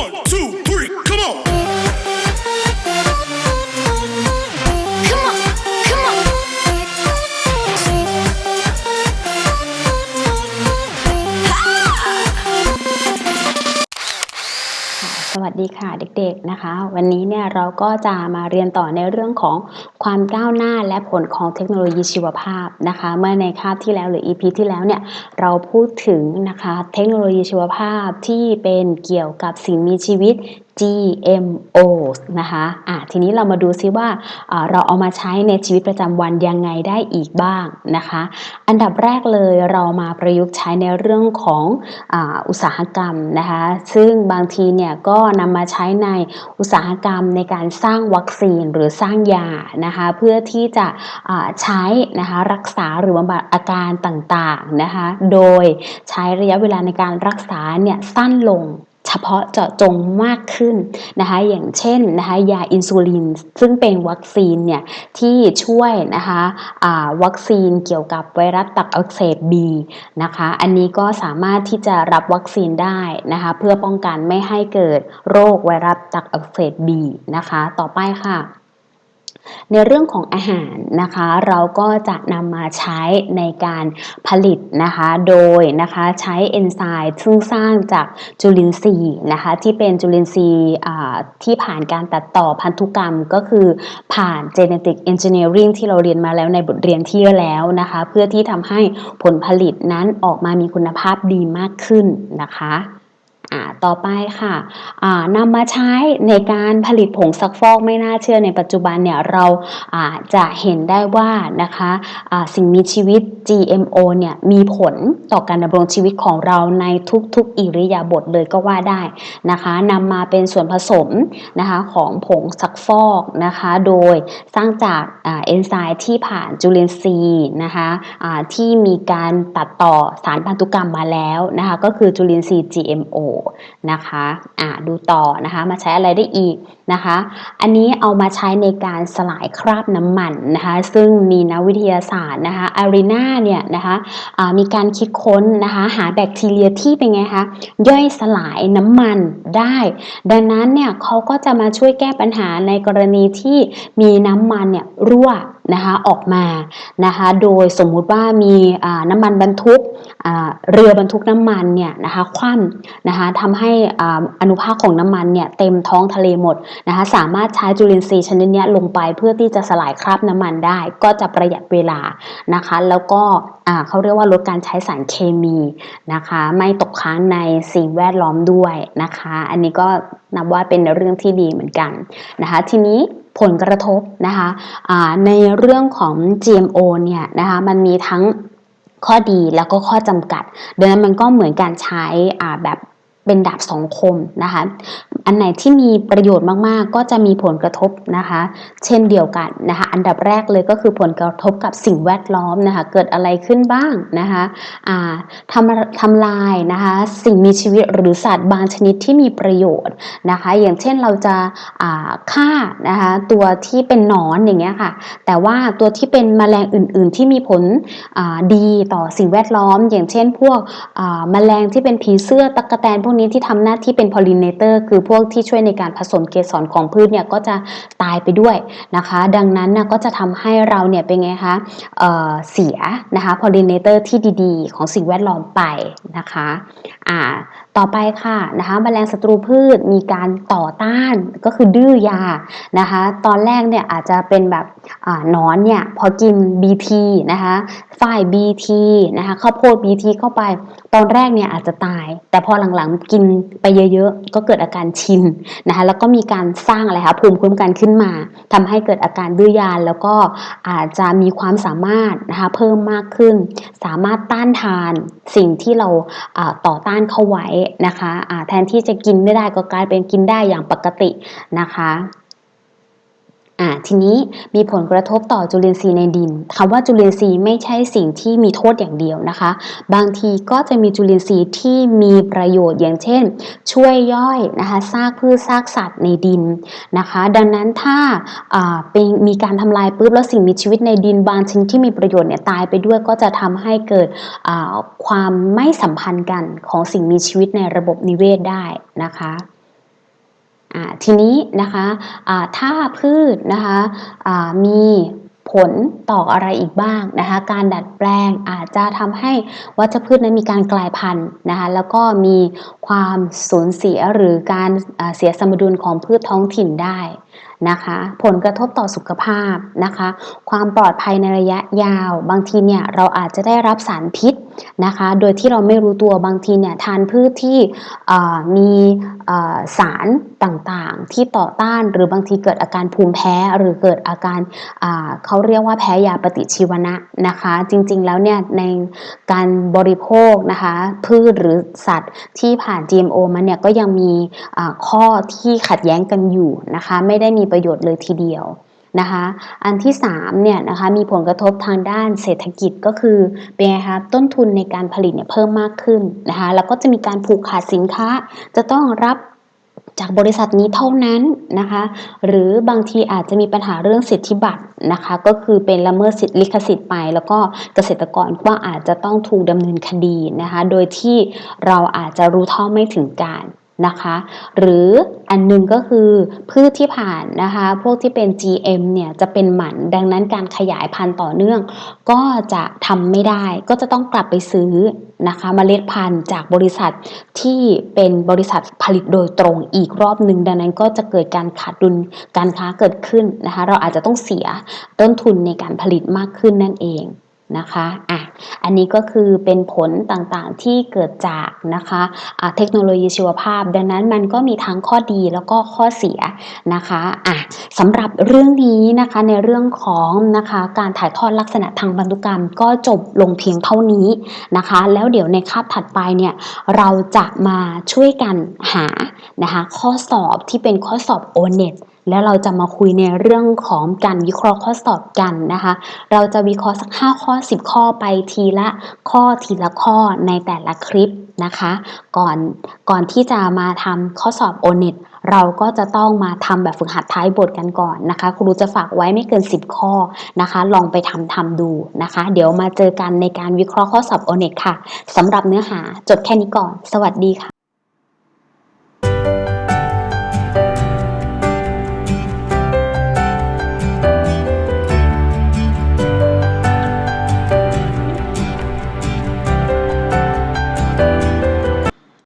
One, two, three, ดีค่ะเด็กๆนะคะ วันนี้เนี่ยเราก็จะมาเรียนต่อในเรื่องของความก้าวหน้าและผลของเทคโนโลยีชีวภาพนะคะ เมื่อในคาบที่แล้วหรือ EP ที่แล้วเนี่ยเราพูดถึงนะคะเทคโนโลยีชีวภาพที่เป็นเกี่ยวกับสิ่งมีชีวิต GMO นะคะอะทีนี้เรามาดูซิว่าเราเอามาใช้ในชีวิตประจำวันยังไงได้อีกบ้างนะคะ อันดับแรกเลยเรามาประยุกต์ใช้ในเรื่องของออุตสาหกรรมนะคะ ซึ่งบางทีเนี่ยก็นำมาใช้ในอุตสาหกรรมในการสร้างวัคซีนหรือสร้างยานะคะ เพื่อที่จะใช้นะคะรักษาหรือบำบัดอาการต่างๆนะคะ โดยใช้ระยะเวลาในการรักษาเนี่ยสั้นลง เฉพาะเจาะจงมากขึ้นนะคะอย่างเช่นนะคะยาอินซูลินซึ่งเป็นวัคซีนเนี่ยที่ช่วยนะคะวัคซีนเกี่ยวกับไวรัสตับอักเสบบีนะคะอันนี้ก็สามารถที่จะรับวัคซีนได้นะคะเพื่อป้องกันไม่ให้เกิดโรคไวรัสตับอักเสบบีนะคะต่อไปค่ะ ในเรื่องของอาหารนะคะ เราก็จะนำมาใช้ในการผลิตนะคะ โดยนะคะใช้เอนไซม์ซึ่งสร้างจากจุลินทรีย์นะคะที่เป็นจุลินทรีย์ที่ผ่านการตัดต่อพันธุกรรมก็คือผ่าน genetic engineering ที่เราเรียนมาแล้วในบทเรียนที่แล้วนะคะ เพื่อที่ทำให้ผลผลิตนั้นออกมามีคุณภาพดีมากขึ้นนะคะ ต่อไปค่ะนำมาใช้ในการผลิตผงซักฟอกไม่น่าเชื่อในปัจจุบันเนี่ยเราจะเห็นได้ว่านะคะอ่าสิ่งมีชีวิต GMO เนี่ยมีผลต่อการดำรงชีวิตของเราในทุกๆ อิริยาบถเลยก็ว่าได้นะคะนำมาเป็นส่วนผสมนะคะของผงซักฟอกนะคะโดยสร้างจากอเอนไซม์ที่ผ่านจุลินทรีย์นะคะอ่าที่มีการตัดต่อสารพันธุกรรมมาแล้วนะคะก็คือจุลินทรีย์ GMO นะคะอ่าดูต่อนะคะมาใช้อะไรได้อีกนะคะ อันนี้เอามาใช้ในการสลายคราบน้ำมันนะคะซึ่งมีนักวิทยาศาสตร์นะคะอารีนาเนี่ยนะคะอ่ามีการคิดค้นนะคะหาแบคทีเรียที่เป็นไงคะย่อยสลายน้ำมันได้ ดังนั้นเนี่ยเขาก็จะมาช่วยแก้ปัญหาในกรณีที่มีน้ำมันเนี่ยรั่วนะคะออกมานะคะโดยสมมุติว่ามีน้ำมันบรรทุก เรือบรรทุกน้ำมันเนี่ยนะคะคว่ำนะคะทำให้อนุภาคของน้ำมันเนี่ยเต็มท้องทะเลหมดนะคะสามารถใช้จุลินทรีย์ชนิดนี้ลงไปเพื่อที่จะสลายคราบน้ำมันได้ ก็จะประหยัดเวลานะคะแล้วก็เขาเรียกว่าลดการใช้สารเคมีนะคะไม่ตกค้างในสิ่งแวดล้อมด้วยนะคะอันนี้ก็นับว่าเป็นเรื่องที่ดีเหมือนกันนะคะทีนี้ผลกระทบนะคะในเรื่องของ GMO เนี่ยนะคะมันมีทั้ง ข้อดีแล้วก็ข้อจำกัดดังนั้นมันก็เหมือนการใช้อ่าแบบ เป็นดาบสองคมนะคะ อันไหนที่มีประโยชน์มากๆ ก็จะมีผลกระทบนะคะ เช่นเดียวกันนะคะ อันดับแรกเลยก็คือผลกระทบกับสิ่งแวดล้อมนะคะ เกิดอะไรขึ้นบ้างนะคะทำทำลายนะคะ สิ่งมีชีวิตหรือสัตว์บางชนิดที่มีประโยชน์นะคะ อย่างเช่นเราจะฆ่านะคะตัวที่เป็นหนอนอย่างเงี้ยค่ะ แต่ว่าตัวที่เป็นแมลงอื่น ๆ ที่มีผลดีต่อสิ่งแวดล้อม อย่างเช่น พวกแมลงที่เป็นผีเสื้อตั๊กแตนพวกวกนี้ที่ทำหน้าที่เป็น pollinator คือพวกที่ช่วยในการผสมเกสรของพืชเนี่ยก็จะตายไปด้วยนะคะ ดังนั้นนะก็จะทำให้เราเนี่ยเป็นไงคะเเสียนะคะ pollinator ที่ดีๆ ของสิ่งแวดล้อมไปนะคะอ่าต่อไปค่ะนะคะแมลงศัตรูพืชมีการต่อต้านก็คือดื้อยานะคะตอนแรกเนี่ยอาจจะเป็นแบบอนอนเนี่ยพอกิน BT นะคะฝ้าย BT นะคะข้าวโพด BT เข้าไป ตอนแรกเนี่ยอาจจะตาย แต่พอหลังๆกินไปเยอะๆ ก็เกิดอาการชินนะคะแล้วก็มีการสร้างอะไรคะภูมิคุ้มกันขึ้นมาทำให้เกิดอาการดื้อยาแล้วก็อาจจะมีความสามารถนะคะเพิ่มมากขึ้น สามารถต้านทานสิ่งที่เราาต่อต้านเข้าไว้นะคะแทนที่จะกินไม่ได้ก็กลายเป็นกินได้อย่างปกตินะคะ อ่าทีนี้มีผลกระทบต่อจุลินทรีย์ในดินคำว่าจุลินทรีย์ไม่ใช่สิ่งที่มีโทษอย่างเดียวนะคะ บางทีก็จะมีจุลินทรีย์ที่มีประโยชน์อย่างเช่น ช่วยย่อยนะคะซากพืชซากสัตว์ในดินนะคะ ดังนั้นถ้าอ่าเป็นมีการทำลายปุ๊บแล้วสิ่งมีชีวิตในดินบางชนิดที่มีประโยชน์เนี่ยตายไปด้วยก็จะทำให้เกิดอ่าความไม่สัมพันธ์กันของสิ่งมีชีวิตในระบบนิเวศได้นะคะ ทีนี้นะคะถ้าพืชนะคะมีผลต่ออะไรอีกบ้างนะคะ การดัดแปลงอาจจะทำให้วัชพืชนั้นมีการกลายพันธุ์นะคะ แล้วก็มีความสูญเสียหรือการเสียสมดุลของพืชท้องถิ่นได้ นะคะ ผลกระทบต่อสุขภาพนะคะ ความปลอดภัยในระยะยาว บางทีเนี่ยเราอาจจะได้รับสารพิษนะคะ โดยที่เราไม่รู้ตัวบางทีเนี่ยทานพืชที่มีสารต่างๆ ที่ต่อต้านหรือบางทีเกิดอาการภูมิแพ้หรือเกิดอาการเขาเรียกว่าแพ้ยาปฏิชีวนะนะคะ จริงๆแล้วเนี่ยในการบริโภคนะคะพืชหรือสัตว์ที่ผ่าน GMO มาเนี่ยก็ยังมีข้อที่ขัดแย้งกันอยู่นะคะ ไม่ได้มีประโยชน์เลยทีเดียวนะคะอันที่3เนี่ยนะคะมีผลกระทบทางด้านเศรษฐกิจก็คือเป็นไงคะต้นทุนในการผลิตเนี่ยเพิ่มมากขึ้นนะคะแล้วก็จะมีการผูกขาดสินค้า จะต้องรับจากบริษัทนี้เท่านั้นนะคะหรือบางทีอาจจะมีปัญหาเรื่องสิทธิบัตรนะคะก็คือเป็นละเมิดสิทธิลิขสิทธิ์ไป แล้วก็เกษตรกรก็อาจจะต้องถูกดำเนินคดีนะคะโดยที่เราอาจจะรู้เท่าไม่ถึงการ นะคะ หรืออันหนึงก็คือพืชที่ผ่านนะคะ พวกที่เป็น GM เนี่ยจะเป็นหมันดังนั้นการขยายพันธุ์ต่อเนื่อง ก็จะทำไม่ได้ก็จะต้องกลับไปซื้อนะคะเมล็ดพันธุ์จากบริษัทที่เป็นบริษัทผลิตโดยตรงอีกรอบหนึ่งดังนั้นก็จะเกิดการขาดดุลการค้าเกิดขึ้นนะคะ เราอาจจะต้องเสียต้นทุนในการผลิตมากขึ้นนั่นเอง นะคะอะอันนี้ก็คือเป็นผลต่างๆที่เกิดจากนะคะอ่าเทคโนโลยีชีวภาพ ดังนั้นมันก็มีทั้งข้อดีแล้วก็ข้อเสียนะคะอะสำหรับเรื่องนี้นะคะในเรื่องของนะคะการถ่ายทอดลักษณะทางพันธุกรรมก็จบลงเพียงเท่านี้นะคะ แล้วเดี๋ยวในคาบถัดไปเนี่ยเราจะมาช่วยกันหานะคะข้อสอบที่เป็นข้อสอบ o n e t แล้วเราจะมาคุยในเรื่องของการวิเคราะห์ข้อสอบกันนะคะ เราจะวิเคราะห์สัก 5 ข้อ 10 ข้อไปทีละข้อทีละข้อในแต่ละคลิปนะคะ ก่อนก่อนที่จะมาทำข้อสอบ o n e t เราก็จะต้องมาทำแบบฝึกหัดท้ายบทกันก่อนนะคะ ครูจะฝากไว้ไม่เกิน 10 ข้อนะคะ ลองไปทำทำดูนะคะ เดี๋ยวมาเจอกันในการวิเคราะห์ข้อสอบ o n e t ค่ะสำหรับเนื้อหาจบแค่นี้ก่อน สวัสดีค่ะ